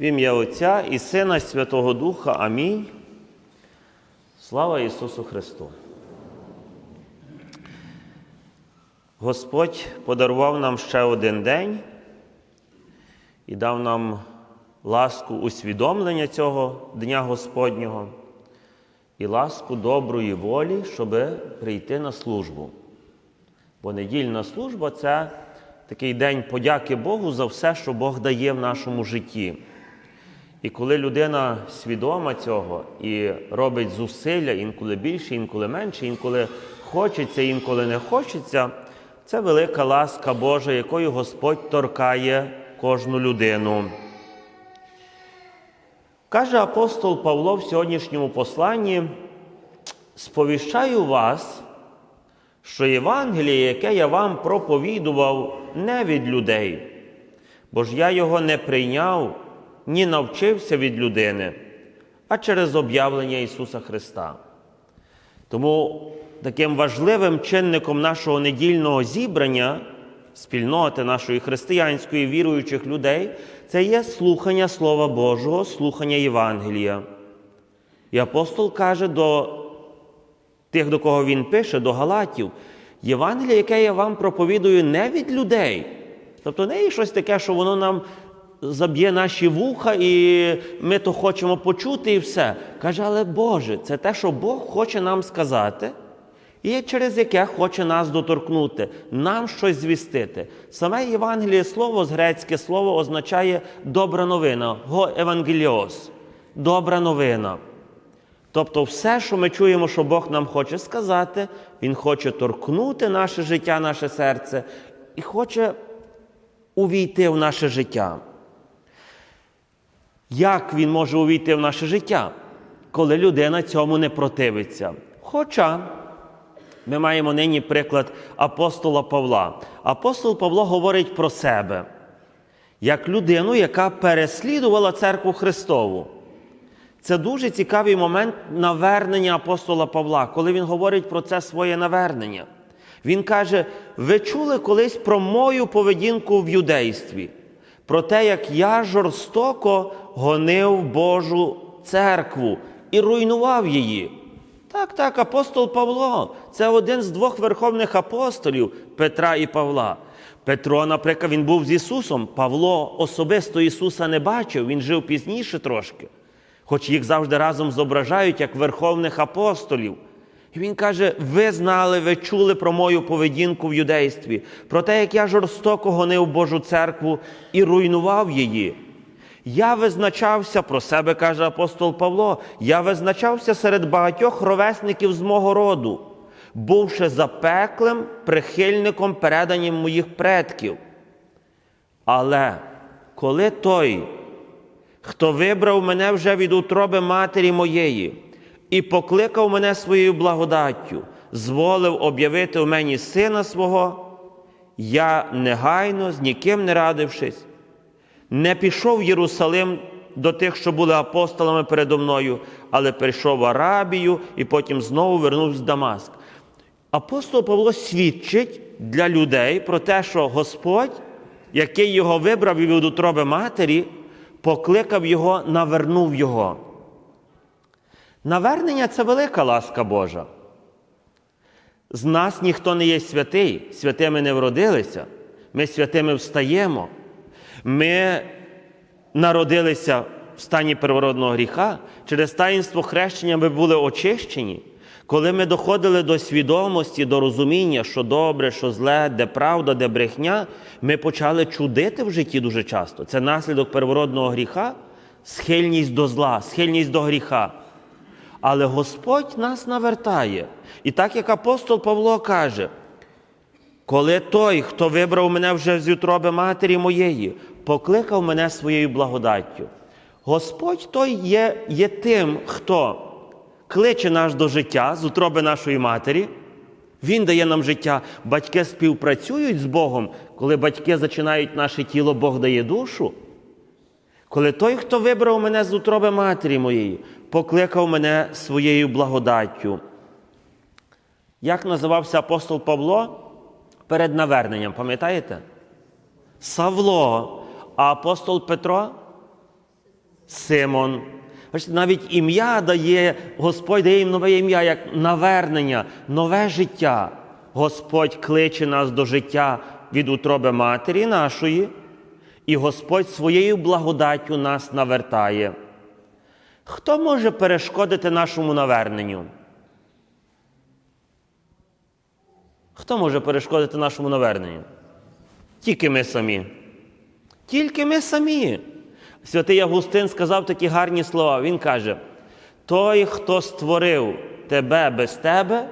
В ім'я Отця і Сина і Святого Духа. Амінь. Слава Ісусу Христу. Господь подарував нам ще один день і дав нам ласку усвідомлення цього Дня Господнього і ласку доброї волі, щоб прийти на службу. Бо недільна служба це такий день подяки Богу за все, що Бог дає в нашому житті. І коли людина свідома цього і робить зусилля, інколи більше, інколи менше, інколи хочеться, інколи не хочеться, це велика ласка Божа, якою Господь торкає кожну людину. Каже апостол Павло в сьогоднішньому посланні: сповіщаю вас, що Євангеліє, яке я вам проповідував, не від людей, бо ж я його не прийняв, ні навчився від людини, а через об'явлення Ісуса Христа. Тому таким важливим чинником нашого недільного зібрання, спільноти нашої християнської віруючих людей, це є слухання Слова Божого, слухання Євангелія. І апостол каже до тих, до кого він пише, до Галатів, Євангеліє, яке я вам проповідую, не від людей. Тобто не є щось таке, що воно нам заб'є наші вуха, і ми то хочемо почути, і все. Каже, але Боже, це те, що Бог хоче нам сказати, і через яке хоче нас доторкнути, нам щось звістити. Саме Євангеліє слово з грецьке слово означає добра новина, го евангеліос, добра новина. Тобто, все, що ми чуємо, що Бог нам хоче сказати, Він хоче торкнути наше життя, наше серце і хоче увійти в наше життя. Як він може увійти в наше життя, коли людина цьому не противиться? Хоча ми маємо нині приклад апостола Павла. Апостол Павло говорить про себе як людину, яка переслідувала церкву Христову. Це дуже цікавий момент навернення апостола Павла, коли він говорить про це своє навернення. Він каже: ви чули колись про мою поведінку в юдействі, про те, як я жорстоко гонив Божу церкву і руйнував її. Так, так, апостол Павло це один з двох верховних апостолів Петра і Павла. Петро, наприклад, він був з Ісусом. Павло особисто Ісуса не бачив, він жив пізніше трошки хоч їх завжди разом зображають як верховних апостолів. І він каже: ви знали, ви чули про мою поведінку в юдействі, про те, як я жорстоко гонив Божу церкву і руйнував її. Я визначався про себе, каже апостол Павло, я визначався серед багатьох ровесників з мого роду, бувши запеклим прихильником переданням моїх предків. Але коли той, хто вибрав мене вже від утроби матері моєї і покликав мене своєю благодаттю, зволив об'явити в мені сина свого, я негайно, з ніким не радившись, не пішов в Єрусалим до тих, що були апостолами передо мною, але прийшов в Арабію і потім знову вернувся в Дамаск. Апостол Павло свідчить для людей про те, що Господь, який його вибрав від утроби матері, покликав його, навернув його. Навернення це велика ласка Божа. З нас ніхто не є святий, святими не вродилися. Ми святими встаємо. Ми народилися в стані первородного гріха. Через таїнство хрещення ми були очищені. Коли ми доходили до свідомості, до розуміння, що добре, що зле, де правда, де брехня, ми почали чудити в житті дуже часто. Це наслідок первородного гріха, схильність до зла, схильність до гріха. Але Господь нас навертає. І так як апостол Павло каже, коли той, хто вибрав мене вже з утроби матері моєї, покликав мене своєю благодаттю, Господь той є, є тим, хто кличе нас до життя з утроби нашої матері. Він дає нам життя. Батьки співпрацюють з Богом. Коли батьки зачинають наше тіло, Бог дає душу. Коли той, хто вибрав мене з утроби матері моєї, покликав мене своєю благодаттю. Як називався апостол Павло перед наверненням, пам'ятаєте? Савло. А апостол Петро Симон. Бачите, навіть ім'я дає, Господь дає їм нове ім'я, як навернення, нове життя. Господь кличе нас до життя від утроби матері нашої, і Господь своєю благодаттю нас навертає. Хто може перешкодити нашому наверненню? Хто може перешкодити нашому наверненню? Тільки ми самі. Тільки ми самі. Святий Августин сказав такі гарні слова. Він каже: той, хто створив тебе без тебе,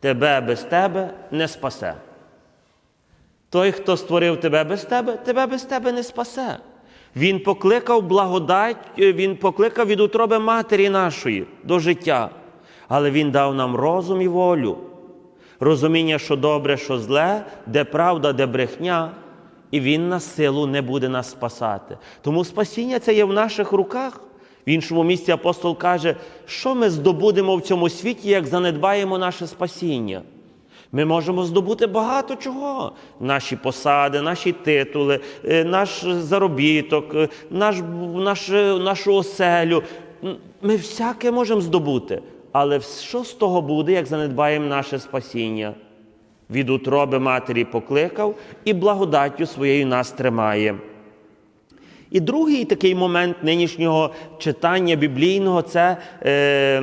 тебе без тебе не спасе. Той, хто створив тебе без тебе, тебе без тебе не спасе. Він покликав благодать, він покликав від утроби матері нашої до життя, але Він дав нам розум і волю, розуміння, що добре, що зле, де правда, де брехня, і Він на силу не буде нас спасати. Тому спасіння це є в наших руках. В іншому місці апостол каже, що ми здобудемо в цьому світі, як занедбаємо наше спасіння. Ми можемо здобути багато чого: наші посади, наші титули, е, наш заробіток, е, наш, наш, нашу оселю. Ми всяке можемо здобути. Але що з того буде, як занедбаємо наше спасіння? Від утроби матері покликав і благодаттю своєю нас тримає. І другий такий момент нинішнього читання біблійного це е,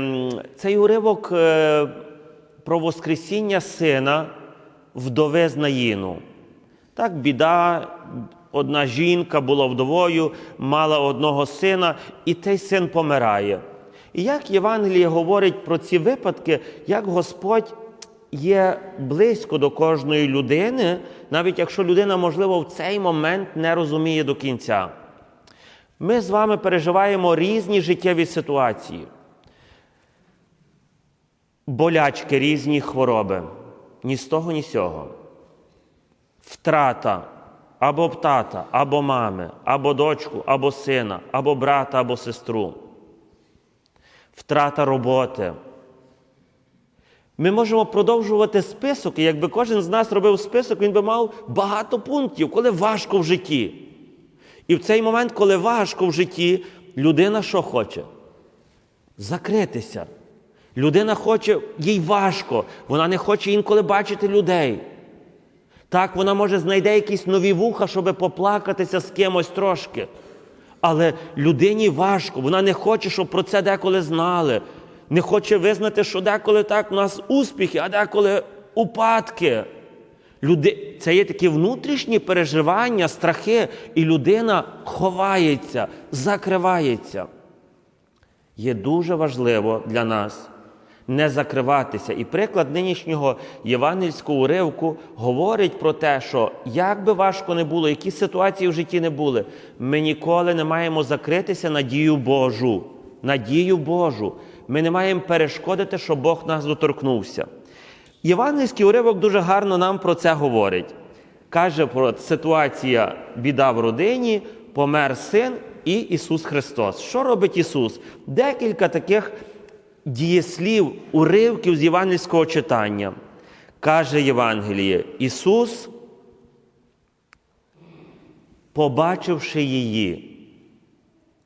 цей уривок е, про Воскресіння сина вдови з Наїну. Так, біда, одна жінка була вдовою, мала одного сина, і цей син помирає. І як Євангеліє говорить про ці випадки, як Господь є близько до кожної людини, навіть якщо людина, можливо, в цей момент не розуміє до кінця. Ми з вами переживаємо різні життєві ситуації, болячки, різні хвороби. Ні з того, ні з цього. Втрата або тата, або мами, або дочку, або сина, або брата, або сестру. Втрата роботи. Ми можемо продовжувати список, і якби кожен з нас робив список, він би мав багато пунктів, коли важко в житті. І в цей момент, коли важко в житті, людина що хоче? Закритися. Людина хоче, їй важко, вона не хоче інколи бачити людей. Так, вона може знайде якісь нові вуха, щоб поплакатися з кимось трошки. Але людині важко, вона не хоче, щоб про це деколи знали. Не хоче визнати, що деколи так у нас успіхи, а деколи упадки. Люди... Це є такі внутрішні переживання, страхи, і людина ховається, закривається. Є дуже важливо для нас не закриватися. І приклад нинішнього євангельського уривку говорить про те, що як би важко не було, які ситуації в житті не були, ми ніколи не маємо закритися на дію Божу. Надію Божу. Ми не маємо перешкодити, щоб Бог нас доторкнувся. Євангельський уривок дуже гарно нам про це говорить. Каже про ситуація біда в родині, помер син і Ісус Христос. Що робить Ісус? Декілька таких дієслів, уривків з євангельського читання. Каже Євангеліє, Ісус, побачивши її,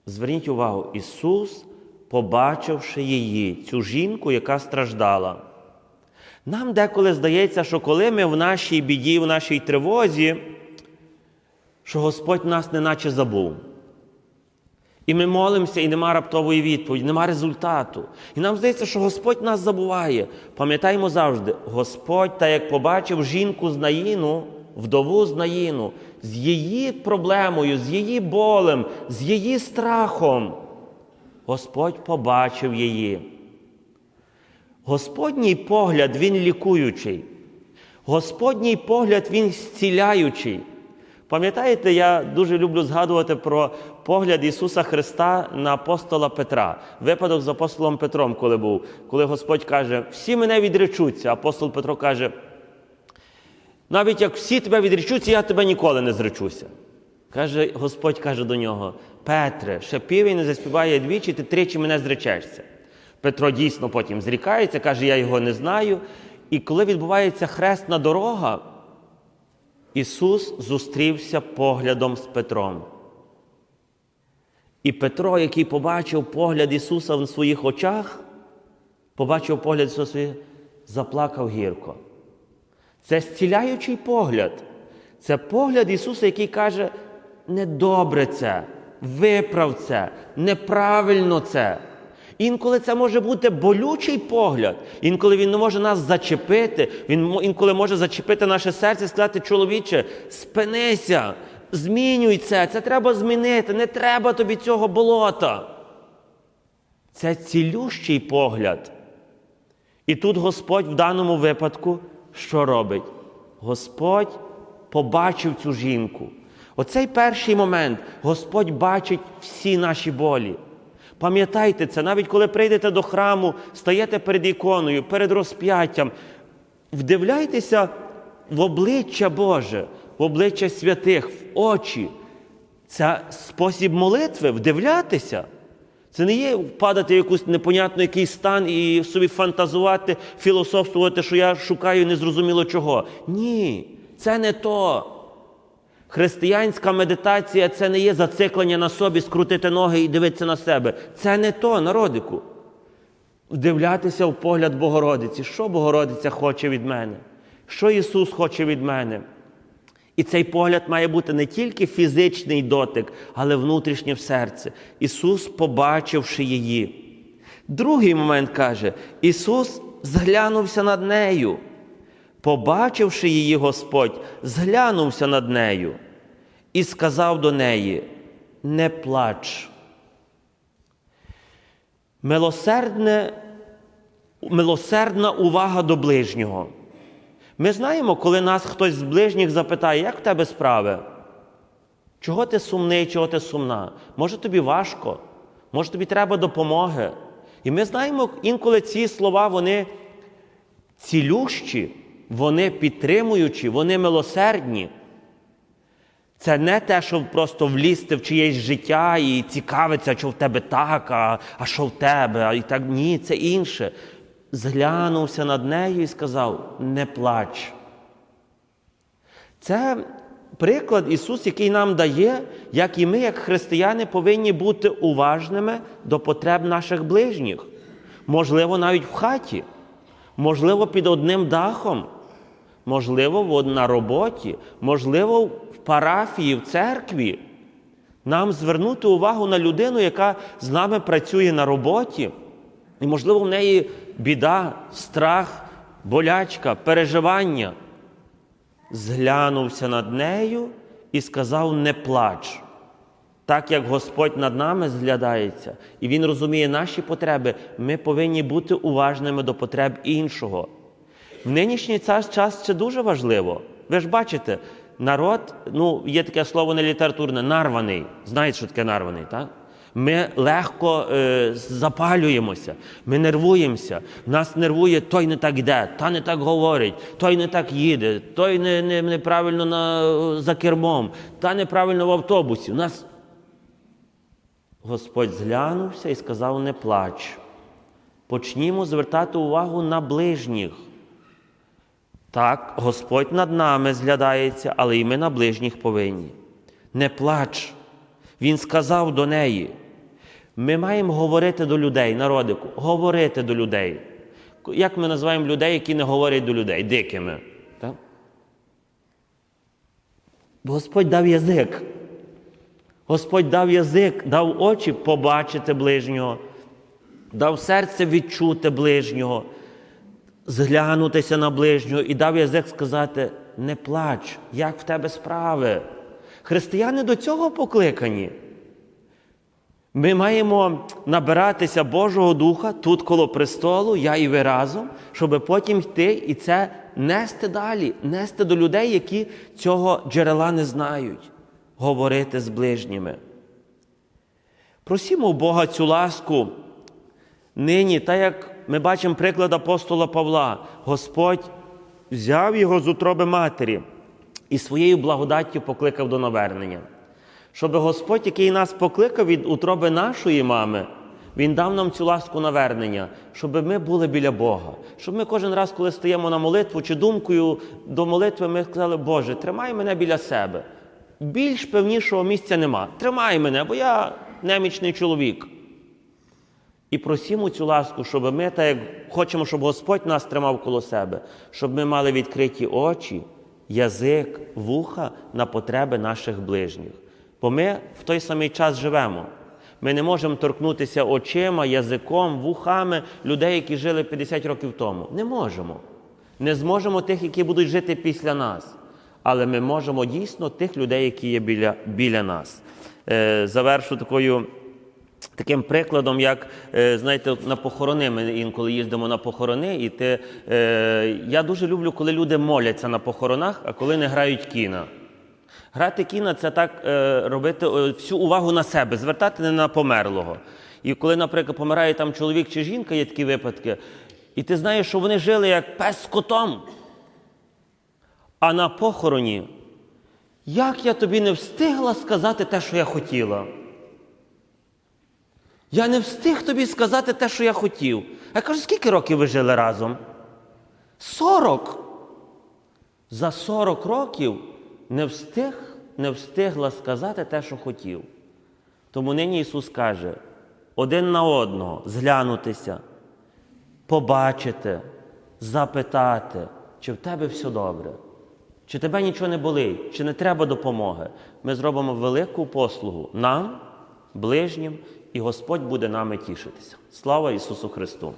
зверніть увагу, Ісус, побачивши її, цю жінку, яка страждала. Нам деколи здається, що коли ми в нашій біді, в нашій тривозі, що Господь нас неначе забув. І ми молимося, і нема раптової відповіді, нема результату. І нам здається, що Господь нас забуває. Пам'ятаємо завжди, Господь, так як побачив жінку з Наїну, вдову з Наїну, з її проблемою, з її болем, з її страхом, Господь побачив її. Господній погляд він лікуючий. Господній погляд він зціляючий. Пам'ятаєте, я дуже люблю згадувати про погляд Ісуса Христа на апостола Петра. Випадок з апостолом Петром, коли був, коли Господь каже, всі мене відречуться. Апостол Петро каже, навіть як всі тебе відречуться, я тебе ніколи не зречуся. Каже, Господь каже до нього: Петре, ще півень не заспіває двічі, ти тричі мене зречешся. Петро дійсно потім зрікається, каже, я його не знаю. І коли відбувається хресна дорога, Ісус зустрівся поглядом з Петром. І Петро, який побачив погляд Ісуса в своїх очах, побачив погляд Ісуса заплакав гірко. Це зціляючий погляд. Це погляд Ісуса, який каже, недобре це, виправ це, неправильно це. Інколи це може бути болючий погляд, інколи він не може нас зачепити, він інколи може зачепити наше серце і сказати, чоловіче, спинися, змінюй це, це треба змінити, не треба тобі цього болота. Це цілющий погляд. І тут Господь в даному випадку що робить? Господь побачив цю жінку. Оцей перший момент Господь бачить всі наші болі. Пам'ятайте це, навіть коли прийдете до храму, стаєте перед іконою, перед розп'яттям, вдивляйтеся в обличчя Боже, в обличчя святих, в очі. Це спосіб молитви вдивлятися. Це не є впадати в якусь непонятну якийсь стан і собі фантазувати, філософствувати, що я шукаю незрозуміло чого. Ні, це не то. Християнська медитація це не є зациклення на собі, скрутити ноги і дивитися на себе. Це не то, народику. Вдивлятися в погляд Богородиці. Що Богородиця хоче від мене? Що Ісус хоче від мене? І цей погляд має бути не тільки фізичний дотик, але внутрішнє в серце. Ісус, побачивши її. Другий момент каже: Ісус зглянувся над нею. Побачивши її Господь, зглянувся над нею і сказав до неї: Не плач. Милосердне, милосердна увага до ближнього. Ми знаємо, коли нас хтось з ближніх запитає, як в тебе справи? Чого ти сумний, чого ти сумна? Може тобі важко, може тобі треба допомоги. І ми знаємо, інколи ці слова, вони цілющі, вони підтримуючі, вони милосердні. Це не те, щоб просто влізти в чиєсь життя і цікавитися, що в тебе так, а, а що в тебе, а і так ні, це інше. Зглянувся над нею і сказав: не плач. Це приклад Ісус, який нам дає, як і ми, як християни, повинні бути уважними до потреб наших ближніх. Можливо, навіть в хаті, можливо, під одним дахом, можливо, на роботі, можливо, в парафії, в церкві. Нам звернути увагу на людину, яка з нами працює на роботі, і, можливо, в неї біда, страх, болячка, переживання. Зглянувся над нею і сказав: не плач. Так як Господь над нами зглядається, і Він розуміє наші потреби, ми повинні бути уважними до потреб іншого. В нинішній час, це дуже важливо. Ви ж бачите, народ, ну, є таке слово не літературне, нарваний. Знаєте, що таке нарваний, так? Ми легко е, запалюємося, ми нервуємося. Нас нервує, той не так йде, та не так говорить, той не так їде, той не, не, неправильно на, за кермом, та неправильно в автобусі. Нас Господь зглянувся і сказав: не плач. Почнімо звертати увагу на ближніх. Так, Господь над нами зглядається, але і ми на ближніх повинні. Не плач. Він сказав до неї. Ми маємо говорити до людей, народику, говорити до людей. Як ми називаємо людей, які не говорять до людей? Дикими. Так? Господь дав язик. Господь дав язик, дав очі побачити ближнього, дав серце відчути ближнього, зглянутися на ближнього і дав язик сказати: не плач, як в тебе справи. Християни до цього покликані. Ми маємо набиратися Божого Духа тут коло престолу, я і ви разом, щоб потім йти і це нести далі, нести до людей, які цього джерела не знають, говорити з ближніми. Просімо Бога цю ласку нині, так як ми бачимо приклад апостола Павла, Господь взяв його з утроби матері і своєю благодаттю покликав до навернення. Щоб Господь, який нас покликав від утроби нашої мами, Він дав нам цю ласку навернення, щоб ми були біля Бога. Щоб ми кожен раз, коли стаємо на молитву чи думкою до молитви, ми сказали, Боже, тримай мене біля себе. Більш певнішого місця нема. Тримай мене, бо я немічний чоловік. І просімо цю ласку, щоб ми, так як хочемо, щоб Господь нас тримав коло себе, щоб ми мали відкриті очі, язик, вуха на потреби наших ближніх. Бо ми в той самий час живемо. Ми не можемо торкнутися очима, язиком, вухами людей, які жили 50 років тому. Не можемо. Не зможемо тих, які будуть жити після нас. Але ми можемо дійсно тих людей, які є біля, біля нас. Е, завершу такою Таким прикладом, як е, знаєте, на похорони, ми інколи їздимо на похорони, і ти, е, я дуже люблю, коли люди моляться на похоронах, а коли не грають кіна. Грати кіна це так е, робити е, всю увагу на себе, звертати не на померлого. І коли, наприклад, помирає там чоловік чи жінка, є такі випадки, і ти знаєш, що вони жили як пес з котом. А на похороні, як я тобі не встигла сказати те, що я хотіла. Я не встиг тобі сказати те, що я хотів. Я кажу, скільки років ви жили разом? Сорок. За 40 років не встиг, не встигла сказати те, що хотів. Тому нині Ісус каже: один на одного зглянутися, побачити, запитати, чи в тебе все добре, чи тебе нічого не болить, чи не треба допомоги. Ми зробимо велику послугу нам, ближнім, і Господь буде нами тішитися. Слава Ісусу Христу!